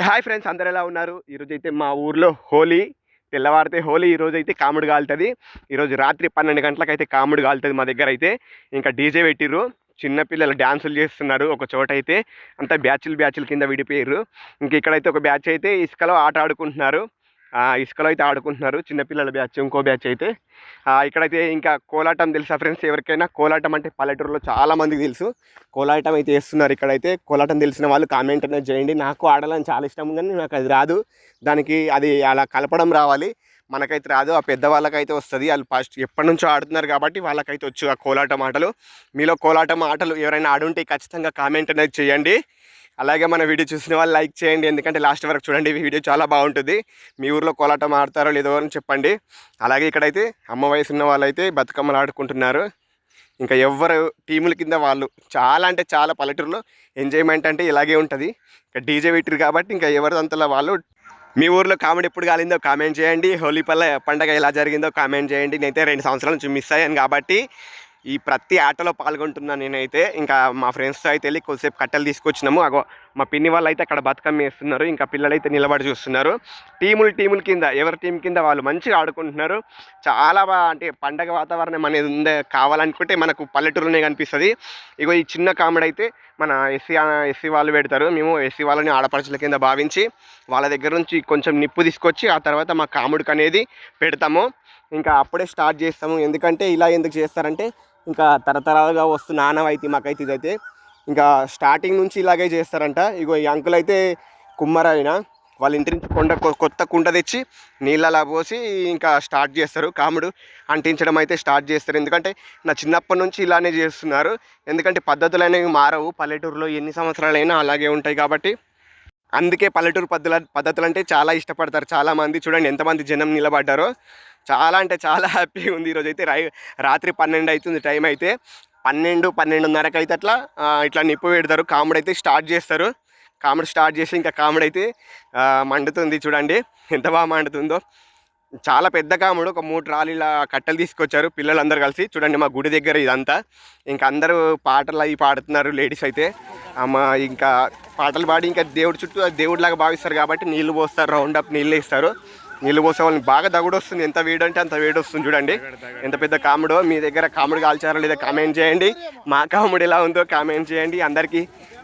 Hi friends అందరు ఎలా ఉన్నారు? ఈరోజు అయితే మా ఊర్లో హోలీ తెల్లవారితే హోలీ ఈరోజు అయితే కాముడు కాలుతుంది ఈరోజు రాత్రి పన్నెండు గంటలకైతే అయితే కాముడు కాలుతుంది మా దగ్గర అయితే. ఇంకా డీజే పెట్టిర్రు చిన్నపిల్లలు డ్యాన్సులు చేస్తున్నారు ఒక చోట అయితే. అంతా బ్యాచ్లు బ్యాచ్ల కింద విడిపోయారు ఇంక ఇక్కడైతే ఒక బ్యాచ్ అయితే ఇసుకలో ఆట ఆడుకుంటున్నారు. ఇసుకలో అయితే ఆడుకుంటున్నారు. చిన్నపిల్లల బ్యాచ్ ఇంకో బ్యాచ్ అయితే. ఇక్కడైతే ఇంకా కోలాటం తెలుసా ఫ్రెండ్స్? ఎవరికైనా కోలాటం అంటే పల్లెటూరులో చాలామందికి తెలుసు. కోలాటం అయితే వేస్తున్నారు ఇక్కడైతే. కోలాటం తెలిసిన వాళ్ళు కామెంట్ అనేది చేయండి. నాకు ఆడాలని చాలా ఇష్టం కానీ నాకు అది రాదు. దానికి అది అలా కలపడం రావాలి. మనకైతే రాదు. ఆ పెద్దవాళ్ళకైతే వస్తుంది. వాళ్ళు ఫస్ట్ ఎప్పటి నుంచో ఆడుతున్నారు కాబట్టి వాళ్ళకైతే వచ్చు ఆ కోలాటం ఆటలు. మీలో కోలాటం ఆటలు ఎవరైనా ఆడుంటే ఖచ్చితంగా కామెంట్ అనేది చేయండి. అలాగే మన వీడియో చూసిన వాళ్ళు లైక్ చేయండి ఎందుకంటే లాస్ట్ వరకు చూడండి ఈ వీడియో చాలా బాగుంటుంది. మీ ఊర్లో కోలాటం ఆడతారో లేదో అని చెప్పండి. అలాగే ఇక్కడైతే అమ్మ వయసు ఉన్న వాళ్ళైతే బతుకమ్మలు ఆడుకుంటున్నారు. ఇంకా ఎవరు టీముల కింద వాళ్ళు చాలా అంటే చాలా పల్లెటూరులో ఎంజాయ్మెంట్ అంటే ఇలాగే ఉంటుంది. ఇంకా డీజే పెట్టిరు కాబట్టి ఇంకా ఎవరిదంతలా వాళ్ళు మీ ఊర్లో కామెడీ ఎప్పుడు కాలిందో కామెంట్ చేయండి. హోలీ పల్ల పండగ ఎలా జరిగిందో కామెంట్ చేయండి. నేనైతే రెండు సంవత్సరాల నుంచి మిస్ అయ్యాను కాబట్టి ఈ ప్రతి ఆటలో పాల్గొంటున్నాను నేనైతే. ఇంకా మా ఫ్రెండ్స్తో అయితే వెళ్ళి కొద్దిసేపు కట్టెలు తీసుకొచ్చినాము. అగో మా పిన్ని వాళ్ళు అయితే అక్కడ బతుకమ్మ వేస్తున్నారు. ఇంకా పిల్లలైతే నిలబడి చూస్తున్నారు. టీములు టీముల కింద ఎవరి టీం కింద వాళ్ళు మంచిగా ఆడుకుంటున్నారు. చాలా బాగా అంటే పండగ వాతావరణం అనేది ఉందే కావాలనుకుంటే మనకు పల్లెటూరులోనే కనిపిస్తుంది. ఇగో ఈ చిన్న కామెడీ అయితే మన ఎస్సీ ఎస్సీ వాళ్ళు పెడతారు. మేము ఎస్సీ వాళ్ళని ఆడపడుచుల కింద భావించి వాళ్ళ దగ్గర నుంచి కొంచెం నిప్పు తీసుకొచ్చి ఆ తర్వాత మా కాముడికి అనేది పెడతాము. ఇంకా అప్పుడే స్టార్ట్ చేస్తాము. ఎందుకంటే ఇలా ఎందుకు చేస్తారంటే ఇంకా తరతరాలుగా వస్తున్న ఆనవాయితీ మాకైతే ఇదైతే. ఇంకా స్టార్టింగ్ నుంచి ఇలాగే చేస్తారంట. ఇగో ఈ అంకుల్ అయితే కుమ్మరైన వాళ్ళ ఇంటి నుంచి కొండ కొ- కొత్త కుండ తెచ్చి నీళ్ళలా పోసి ఇంకా స్టార్ట్ చేస్తారు. కాముడు అంటించడం అయితే స్టార్ట్ చేస్తారు. ఎందుకంటే నా చిన్నప్పటి నుంచి ఇలానే చేస్తున్నారు. ఎందుకంటే పద్ధతులు అనేవి మారవు. పల్లెటూరులో ఎన్ని సంవత్సరాలైనా అలాగే ఉంటాయి కాబట్టి. అందుకే పల్లెటూరు పద్ధతుల పద్ధతులు అంటే చాలా ఇష్టపడతారు. చాలామంది చూడండి ఎంతమంది జనం నిలబడ్డారో. చాలా అంటే చాలా హ్యాపీ ఉంది. ఈరోజు అయితే రై రాత్రి పన్నెండు అవుతుంది టైం అయితే. పన్నెండు పన్నెండున్నరకు అయితే అట్లా ఇట్లా నిప్పు పెడతారు. కామెడీ అయితే స్టార్ట్ చేస్తారు. కామెడీ స్టార్ట్ చేసి ఇంకా కామెడీ అయితే మండుతుంది చూడండి. ఎంత బాగా మండుతుందో. చాలా పెద్ద కాముడు. ఒక మూడు ట్రాలీల కట్టెలు తీసుకొచ్చారు పిల్లలందరూ కలిసి. చూడండి మా గుడి దగ్గర ఇదంతా. ఇంకా అందరూ పాటలు అవి పాడుతున్నారు లేడీస్ అయితే. అమ్మ ఇంకా పాటలు పాడి ఇంకా దేవుడి చుట్టూ దేవుడిలాగా భావిస్తారు కాబట్టి నీళ్ళు పోస్తారు రౌండ్ అప్ నీళ్ళు ఇస్తారు నీళ్ళు పోసే వాళ్ళని బాగా దగుడు వస్తుంది. ఎంత వేడి అంటే అంత వేడి వస్తుంది చూడండి. ఎంత పెద్ద కాముడో మీ దగ్గర కాముడు కాల్చారా లేదా కామెంట్ చేయండి. మా కాముడు ఎలా ఉందో కామెంట్ చేయండి. అందరికీ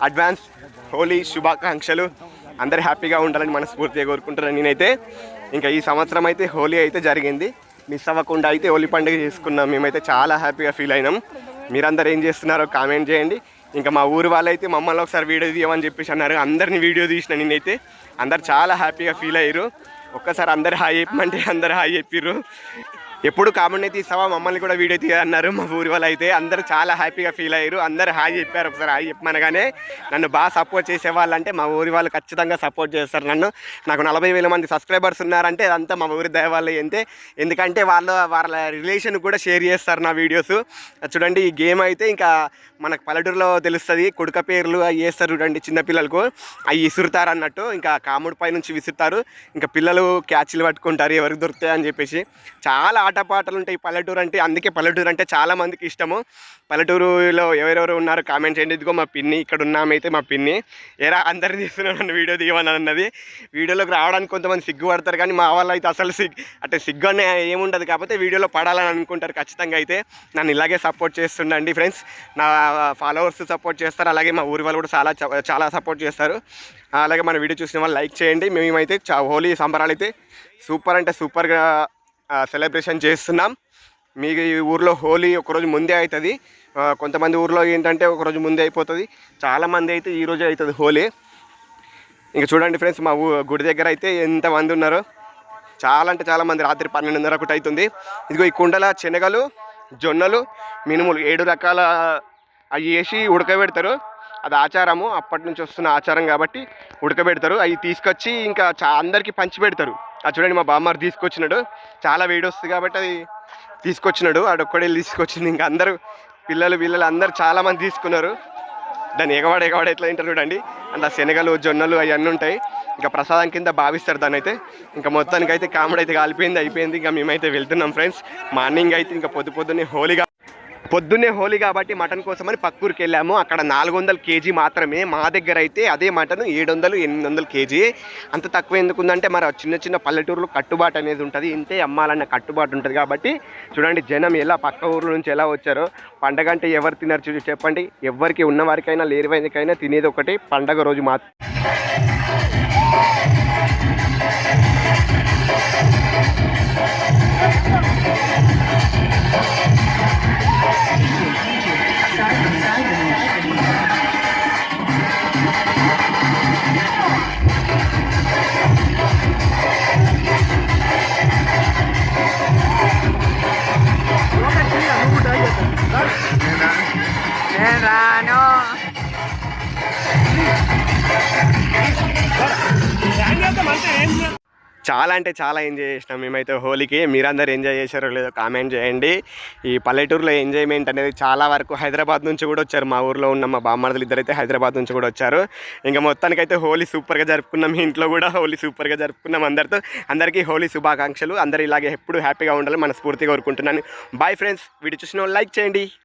అడ్వాన్స్ హోలీ శుభాకాంక్షలు. అందరు హ్యాపీగా ఉండాలని మనస్ఫూర్తిగా కోరుకుంటున్నాను నేనైతే. ఇంకా ఈ సంవత్సరం అయితే హోలీ అయితే జరిగింది. మిస్ అవ్వకుండా అయితే హోలీ పండుగ చేసుకున్నాం. మేమైతే చాలా హ్యాపీగా ఫీల్ అయినాం. మీరందరూ ఏం చేస్తున్నారో కామెంట్ చేయండి. ఇంకా మా ఊరు వాళ్ళైతే మమ్మల్ని ఒకసారి వీడియో తీయమని చెప్పేసి అన్నారు. అందరిని వీడియో తీసిన నేనైతే. అందరు చాలా హ్యాపీగా ఫీల్ అయ్యారు. ఒక్కసారి అందరు హాయ్ చెప్పమంటే అందరు హాయ్ చెప్పిర్రు. ఎప్పుడు కామెంట్ తీస్తావా మమ్మల్ని కూడా వీడియో తీయన్నారు మా ఊరి వాళ్ళు అయితే అందరూ చాలా హ్యాపీగా ఫీల్ అయ్యారు. అందరు హాయ్ చెప్పారు ఒకసారి హాయ్ చెప్పమనగానే నన్ను బాగా సపోర్ట్ చేసే వాళ్ళంటే మా ఊరి వాళ్ళు ఖచ్చితంగా సపోర్ట్ చేస్తారు నన్ను. నాకు నలభై వేల మంది సబ్స్క్రైబర్స్ ఉన్నారంటే అదంతా మా ఊరి దయ అంతే. ఎందుకంటే వాళ్ళు వాళ్ళ రిలేషన్ కూడా షేర్ చేస్తారు నా వీడియోస్ చూడండి ఈ గేమ్ అయితే ఇంకా మనకు పల్లెటూరులో తెలుస్తుంది. కుడుక పేర్లు అవి వేస్తారు చూడండి చిన్నపిల్లలకు అవి విసురుతారు అన్నట్టు. ఇంకా కాముడి పై నుంచి విసురుతారు. ఇంకా పిల్లలు క్యాచ్లు పట్టుకుంటారు ఎవరికి దొరుకుతాయని చెప్పేసి. చాలా ఆటపాటలు ఉంటాయి పల్లెటూరు అంటే అందుకే పల్లెటూరు అంటే చాలా మందికి ఇష్టము. పల్లెటూరులో ఎవరెవరు ఉన్నారు కామెంట్ చేయండి. ఇదిగో మా పిన్ని ఇక్కడ ఉన్నామైతే మా పిన్ని. ఎరా అందరిని తీస్తున్నాను నన్ను వీడియో దిగమని అన్నది. వీడియోలోకి రావడానికి కొంతమంది సిగ్గుపడతారు కానీ మా వాళ్ళు అయితే అసలు సిగ్ అంటే సిగ్గు అనే ఏముండదు. కాకపోతే వీడియోలో పడాలని అనుకుంటారు ఖచ్చితంగా అయితే. నన్ను ఇలాగే సపోర్ట్ చేస్తుండండి ఫ్రెండ్స్. నా ఫాలోవర్స్ సపోర్ట్ చేస్తారు. అలాగే మా ఊరి వాళ్ళు కూడా చాలా చాలా సపోర్ట్ చేస్తారు. అలాగే మన వీడియో చూసిన వాళ్ళు లైక్ చేయండి. మేమైతే చా- హోలీ సంబరాలు అయితే సూపర్ అంటే సూపర్గా సెలబ్రేషన్ చేస్తున్నాం. మీ ఊర్లో హోలీ ఒకరోజు ముందే అవుతుంది కొంతమంది ఊర్లో ఏంటంటే ఒకరోజు ముందే అయిపోతుంది. చాలామంది అయితే ఈరోజే అవుతుంది హోలీ. ఇంకా చూడండి ఫ్రెండ్స్ మా గుడి దగ్గర అయితే ఎంతమంది ఉన్నారో. చాలా అంటే చాలామంది రాత్రి పన్నెండున్నర ఒకటి అవుతుంది ఇదిగో ఈ కుండల శనగలు జొన్నలు మినుములు ఏడు రకాల అవి వేసి ఉడకబెడతారు. అది ఆచారము. అప్పటి నుంచి వస్తున్న ఆచారం కాబట్టి ఉడకబెడతారు. అవి తీసుకొచ్చి ఇంకా చా అందరికీ పంచి పెడతారు అది చూడండి మా బామ్మారు తీసుకొచ్చినాడు. చాలా వేడి వస్తుంది కాబట్టి అది తీసుకొచ్చినాడు. ఆడొక్కడే తీసుకొచ్చింది. ఇంకా అందరూ పిల్లలు పిల్లలు అందరు చాలా మంది తీసుకున్నారు. దాన్ని ఎగవాడ ఎగవాడ ఎట్లా తింటారు చూడండి. అందులో శనగలు జొన్నలు అవన్నీ ఉంటాయి. ఇంకా ప్రసాదం కింద భావిస్తారు దాన్ని అయితే ఇంకా మొత్తానికి అయితే కామెడీ అయితే కాలిపోయింది అయిపోయింది. ఇంకా మేమైతే వెళ్తున్నాం ఫ్రెండ్స్. మార్నింగ్ అయితే ఇంకా పొద్దు పొద్దున్నే హోలీగా పొద్దున్నే హోలీ కాబట్టి మటన్ కోసమని పక్కూరికి వెళ్ళాము. అక్కడ నాలుగు వందల కేజీ మాత్రమే మా దగ్గర అయితే అదే మటన్ ఏడు వందలు ఎనిమిది వందల కేజీ. అంత తక్కువ ఎందుకుందంటే మరి చిన్న చిన్న పల్లెటూరులో కట్టుబాటు అనేది ఉంటుంది. ఇంతే అమ్మాలన్న కట్టుబాటు ఉంటుంది కాబట్టి చూడండి జనం ఎలా పక్క ఊర్ల నుంచి ఎలా వచ్చారో. పండగ అంటే ఎవరు తినరు చూసి చెప్పండి. ఎవరికి ఉన్నవారికైనా లేని వారికైనా తినేది ఒకటి పండగ రోజు మాత్రం నేను చాలా అంటే చాలా ఎంజాయ్ చేసినాం. మేమైతే హోలీకి. మీరందరూ ఎంజాయ్ చేశారో లేదో కామెంట్ చేయండి. ఈ పల్లెటూరులో ఎంజాయ్మెంట్ అనేది చాలా వరకు హైదరాబాద్ నుంచి కూడా వచ్చారు. మా ఊర్లో ఉన్న మా బామ్మర్దలు ఇద్దరైతే హైదరాబాద్ నుంచి కూడా వచ్చారు. ఇంకా మొత్తానికైతే హోలీ సూపర్గా జరుపుకున్నాం. మీ ఇంట్లో కూడా హోలీ సూపర్గా జరుపుకున్నాం అందరితో. అందరికీ హోలీ శుభాకాంక్షలు. అందరూ ఇలాగే ఎప్పుడు హ్యాపీగా ఉండాలి మనస్ఫూర్తిగా కోరుకుంటున్నాను. బాయ్ ఫ్రెండ్స్ వీడియో చూసిన వాళ్ళు లైక్ చేయండి.